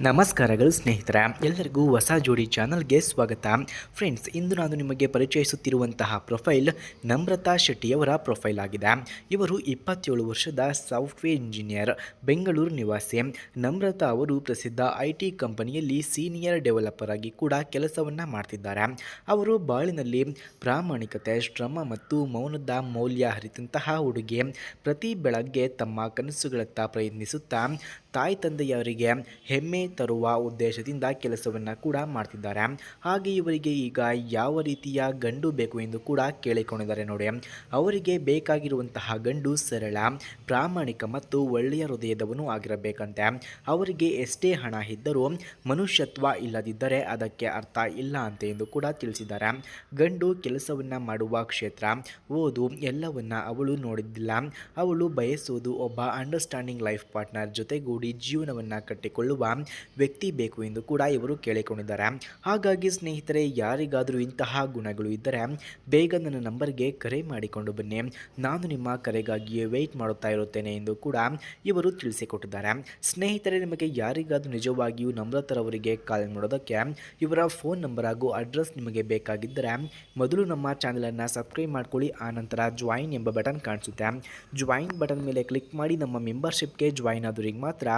ನಮಸ್ಕಾರಗಳು ಸ್ನೇಹಿತರ, ಎಲ್ಲರಿಗೂ ಹೊಸ ಜೋಡಿ ಚಾನಲ್ಗೆ ಸ್ವಾಗತ. ಫ್ರೆಂಡ್ಸ್ ಇಂದು ನಾನು ನಿಮಗೆ ಪರಿಚಯಿಸುತ್ತಿರುವಂತಹ ಪ್ರೊಫೈಲ್ ನಮ್ರತಾ ಶೆಟ್ಟಿಯವರ ಪ್ರೊಫೈಲ್ ಆಗಿದೆ. ಇವರು ಇಪ್ಪತ್ತೇಳು ವರ್ಷದ ಸಾಫ್ಟ್ವೇರ್ ಇಂಜಿನಿಯರ್, ಬೆಂಗಳೂರು ನಿವಾಸಿ. ನಮ್ರತಾ ಅವರು ಪ್ರಸಿದ್ಧ ಐ ಕಂಪನಿಯಲ್ಲಿ ಸೀನಿಯರ್ ಡೆವಲಪರ್ ಆಗಿ ಕೂಡ ಕೆಲಸವನ್ನು ಮಾಡ್ತಿದ್ದಾರೆ. ಅವರು ಬಾಳಿನಲ್ಲಿ ಪ್ರಾಮಾಣಿಕತೆ, ಶ್ರಮ ಮತ್ತು ಮೌನದ ಮೌಲ್ಯ ಹರಿತಂತಹ ಹುಡುಗಿ. ಪ್ರತಿ ಬೆಳಗ್ಗೆ ತಮ್ಮ ಕನಸುಗಳತ್ತ ಪ್ರಯತ್ನಿಸುತ್ತಾ ತಾಯಿ ತಂದೆಯವರಿಗೆ ಹೆಮ್ಮೆ ತರುವ ಉದ್ದೇಶದಿಂದ ಕೆಲಸವನ್ನು ಕೂಡ ಮಾಡ್ತಿದ್ದಾರೆ. ಹಾಗೆ ಇವರಿಗೆ ಈಗ ಯಾವ ರೀತಿಯ ಗಂಡು ಬೇಕು ಎಂದು ಕೂಡ ಕೇಳಿಕೊಂಡಿದ್ದಾರೆ ನೋಡಿ. ಅವರಿಗೆ ಬೇಕಾಗಿರುವಂತಹ ಗಂಡು ಸರಳ, ಪ್ರಾಮಾಣಿಕ ಮತ್ತು ಒಳ್ಳೆಯ ಹೃದಯದವನು ಆಗಿರಬೇಕಂತೆ. ಅವರಿಗೆ ಎಷ್ಟೇ ಹಣ ಇದ್ದರೂ ಮನುಷ್ಯತ್ವ ಇಲ್ಲದಿದ್ದರೆ ಅದಕ್ಕೆ ಅರ್ಥ ಇಲ್ಲ ಅಂತ ಎಂದು ಕೂಡ ತಿಳಿಸಿದ್ದಾರೆ. ಗಂಡು ಕೆಲಸವನ್ನು ಮಾಡುವ ಕ್ಷೇತ್ರ, ಓದು ಎಲ್ಲವನ್ನ ಅವಳು ನೋಡಿದ್ದಿಲ್ಲ. ಅವಳು ಬಯಸುವುದು ಒಬ್ಬ ಅಂಡರ್ಸ್ಟ್ಯಾಂಡಿಂಗ್ ಲೈಫ್ ಪಾರ್ಟ್ನರ್ ಜೊತೆಗೂಡಿ ಜೀವನವನ್ನು ಕಟ್ಟಿಕೊಳ್ಳುವ ವ್ಯಕ್ತಿ ಬೇಕು ಎಂದು ಕೂಡ ಇವರು ಕೇಳಿಕೊಂಡಿದ್ದಾರೆ. ಹಾಗಾಗಿ ಸ್ನೇಹಿತರೆ, ಯಾರಿಗಾದರೂ ಇಂತಹ ಗುಣಗಳು ಇದ್ದರೆ ಬೇಗ ನನ್ನ ನಂಬರ್ಗೆ ಕರೆ ಮಾಡಿಕೊಂಡು ಬನ್ನಿ. ನಾನು ನಿಮ್ಮ ಕರೆಗಾಗಿಯೇ ವೆಯ್ಟ್ ಮಾಡುತ್ತಾ ಇರುತ್ತೇನೆ ಎಂದು ಕೂಡ ಇವರು ತಿಳಿಸಿಕೊಟ್ಟಿದ್ದಾರೆ. ಸ್ನೇಹಿತರೆ, ನಿಮಗೆ ಯಾರಿಗಾದರೂ ನಿಜವಾಗಿಯೂ ನಮ್ರತರವರಿಗೆ ಕಾಲ್ ಮಾಡೋದಕ್ಕೆ ಇವರ ಫೋನ್ ನಂಬರ್ ಹಾಗೂ ಅಡ್ರೆಸ್ ನಿಮಗೆ ಬೇಕಾಗಿದ್ದರೆ ಮೊದಲು ನಮ್ಮ ಚಾನಲನ್ನು ಸಬ್ಸ್ಕ್ರೈಬ್ ಮಾಡ್ಕೊಳ್ಳಿ ಆನಂತರ ಜಾಯಿನ್ ಎಂಬ ಬಟನ್ ಕಾಣಿಸುತ್ತೆ. ಜಾಯಿನ್ ಬಟನ್ ಮೇಲೆ ಕ್ಲಿಕ್ ಮಾಡಿ ನಮ್ಮ ಮೆಂಬರ್ಶಿಪ್ಗೆ ಜಾಯಿನ್ ಆದವರಿಗೆ ಮಾತ್ರ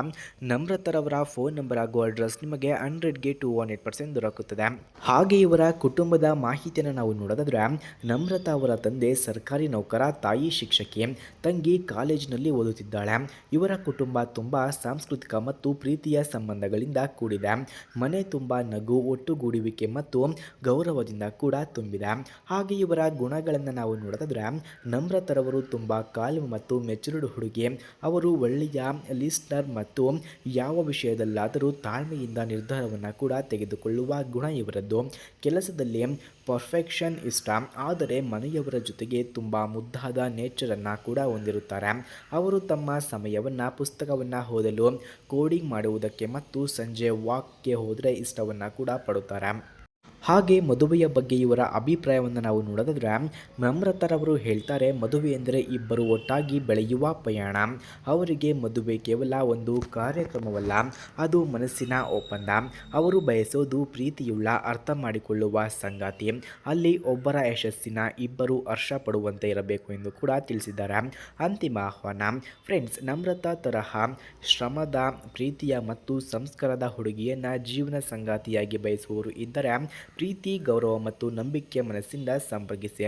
ನಮ್ರತರವರ ಫೋನ್ ನಂಬರ್ ಹಾಗೂ ಅಡ್ರೆಸ್ ನಿಮಗೆ ಹಂಡ್ರೆಡ್ಗೆ ಟು ಏಟ್ ಪರ್ಸೆಂಟ್ ದೊರಕುತ್ತದೆ. ಹಾಗೆ ಇವರ ಕುಟುಂಬದ ಮಾಹಿತಿಯನ್ನು ನಾವು ನೋಡೋದಾದ್ರೆ, ನಮ್ರತಾ ಅವರ ತಂದೆ ಸರ್ಕಾರಿ ನೌಕರ, ತಾಯಿ ಶಿಕ್ಷಕಿ, ತಂಗಿ ಕಾಲೇಜಿನಲ್ಲಿ ಓದುತ್ತಿದ್ದಾಳೆ. ಇವರ ಕುಟುಂಬ ತುಂಬ ಸಾಂಸ್ಕೃತಿಕ ಮತ್ತು ಪ್ರೀತಿಯ ಸಂಬಂಧಗಳಿಂದ ಕೂಡಿದೆ. ಮನೆ ತುಂಬ ನಗು, ಒಟ್ಟುಗೂಡುವಿಕೆ ಮತ್ತು ಗೌರವದಿಂದ ಕೂಡ ತುಂಬಿದೆ. ಹಾಗೆ ಇವರ ಗುಣಗಳನ್ನು ನಾವು ನೋಡೋದಾದ್ರೆ, ನಮ್ರತರವರು ತುಂಬ ಕಾಲು ಮತ್ತು ಮೆಚುರ್ಡ್ ಹುಡುಗಿ. ಅವರು ಒಳ್ಳೆಯ ಲಿಸ್ನರ್ ಮತ್ತು ಯಾವ ವಿಷಯದಲ್ಲಾದರೂ ತಾಳ್ಮೆಯಿಂದ ನಿರ್ಧಾರವನ್ನು ಕೂಡ ತೆಗೆದುಕೊಳ್ಳುವ ಗುಣ ಇವರದ್ದು. ಕೆಲಸದಲ್ಲಿ ಪರ್ಫೆಕ್ಷನ್ ಇಷ್ಟ ಆದರೆ ಮನೆಯವರ ಜೊತೆಗೆ ತುಂಬ ಮುದ್ದಾದ ನೇಚರನ್ನು ಕೂಡ ಹೊಂದಿರುತ್ತಾರೆ. ಅವರು ತಮ್ಮ ಸಮಯವನ್ನು, ಪುಸ್ತಕವನ್ನು ಓದಲು ಕೋಡಿಂಗ್ ಮಾಡುವುದಕ್ಕೆ ಮತ್ತು ಸಂಜೆ ವಾಕ್ಗೆ ಹೋದರೆ ಇಷ್ಟವನ್ನು ಕೂಡ ಪಡುತ್ತಾರೆ. ಹಾಗೆ ಮದುವೆಯ ಬಗ್ಗೆ ಇವರ ಅಭಿಪ್ರಾಯವನ್ನು ನಾವು ನೋಡೋದಾದ್ರೆ ನಮ್ರತರವರು ಹೇಳ್ತಾರೆ, ಮದುವೆ ಎಂದರೆ ಇಬ್ಬರು ಒಟ್ಟಾಗಿ ಬೆಳೆಯುವ ಪ್ರಯಾಣ ಅವರಿಗೆ ಮದುವೆ ಕೇವಲ ಒಂದು ಕಾರ್ಯಕ್ರಮವಲ್ಲ, ಅದು ಮನಸ್ಸಿನ ಒಪ್ಪಂದ. ಅವರು ಬಯಸೋದು ಪ್ರೀತಿಯುಳ್ಳ, ಅರ್ಥ ಮಾಡಿಕೊಳ್ಳುವ ಸಂಗಾತಿ. ಅಲ್ಲಿ ಒಬ್ಬರ ಯಶಸ್ಸಿನ ಇಬ್ಬರು ಹರ್ಷ ಪಡುವಂತೆ ಇರಬೇಕು ಎಂದು ಕೂಡ ತಿಳಿಸಿದ್ದಾರೆ. ಅಂತಿಮ ಆಹ್ವಾನ ಫ್ರೆಂಡ್ಸ್ ನಮ್ರತ ತರಹ ಶ್ರಮದ, ಪ್ರೀತಿಯ ಮತ್ತು ಸಂಸ್ಕಾರದ ಹುಡುಗಿಯನ್ನು ಜೀವನ ಸಂಗಾತಿಯಾಗಿ ಬಯಸುವವರು ಇದ್ದರೆ ಪ್ರೀತಿ, ಗೌರವ ಮತ್ತು ನಂಬಿಕೆ ಮನಸ್ಸಿಂದ ಸಂಪರ್ಕಿಸಿ.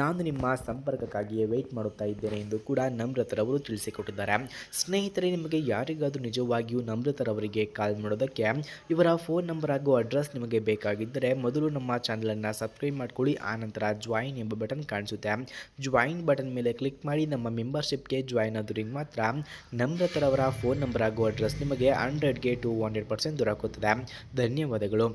ನಾನು ನಿಮ್ಮ ಸಂಪರ್ಕಕ್ಕಾಗಿಯೇ ವೆಯ್ಟ್ ಮಾಡುತ್ತಾ ಇದ್ದೇನೆ ಎಂದು ಕೂಡ ನಮ್ರತರವರು ತಿಳಿಸಿಕೊಟ್ಟಿದ್ದಾರೆ. ಸ್ನೇಹಿತರೆ, ನಿಮಗೆ ಯಾರಿಗಾದರೂ ನಿಜವಾಗಿಯೂ ನಮ್ರತರವರಿಗೆ ಕಾಲ್ ಮಾಡೋದಕ್ಕೆ ಇವರ ಫೋನ್ ನಂಬರ್ ಹಾಗೂ ಅಡ್ರೆಸ್ ನಿಮಗೆ ಬೇಕಾಗಿದ್ದರೆ ಮೊದಲು ನಮ್ಮ ಚಾನಲನ್ನು ಸಬ್ಸ್ಕ್ರೈಬ್ ಮಾಡ್ಕೊಳ್ಳಿ ಆನಂತರ ಜಾಯಿನ್ ಎಂಬ ಬಟನ್ ಕಾಣಿಸುತ್ತೆ. ಜಾಯಿನ್ ಬಟನ್ ಮೇಲೆ ಕ್ಲಿಕ್ ಮಾಡಿ ನಮ್ಮ ಮೆಂಬರ್ಶಿಪ್ಗೆ ಜಾಯಿನ್ ಆದ್ರಿಂದ ಮಾತ್ರ ನಮ್ರತರವರ ಫೋನ್ ನಂಬರ್ ಹಾಗೂ ಅಡ್ರೆಸ್ ನಿಮಗೆ ಹಂಡ್ರೆಡ್ಗೆ ಟು ಹಂಡ್ರೆಡ್ ಪರ್ಸೆಂಟ್ ದೊರಕುತ್ತದೆ. ಧನ್ಯವಾದಗಳು.